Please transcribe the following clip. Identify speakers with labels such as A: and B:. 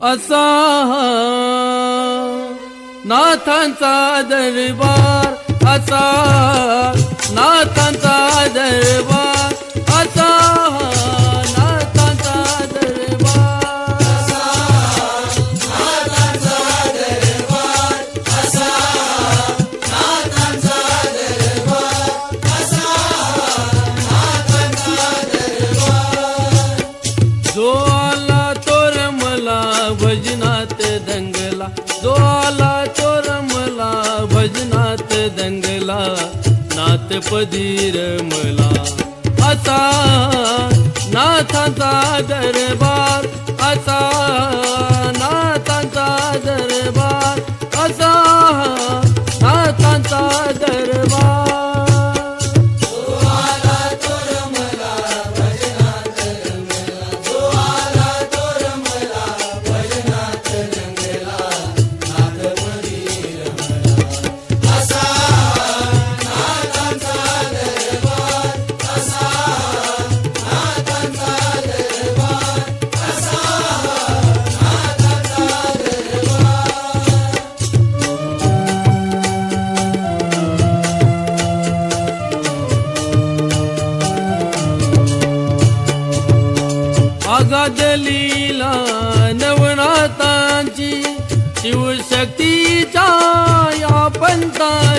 A: असा नाथांचा दरबार असा नाथां भजनात दंगला जो आला तो रमला भजनात दंगला नात पदीर मला. आता नाथाचा दरबार आता आगाद लीला नवनाथांची शिवशक्तीच्या या पंथा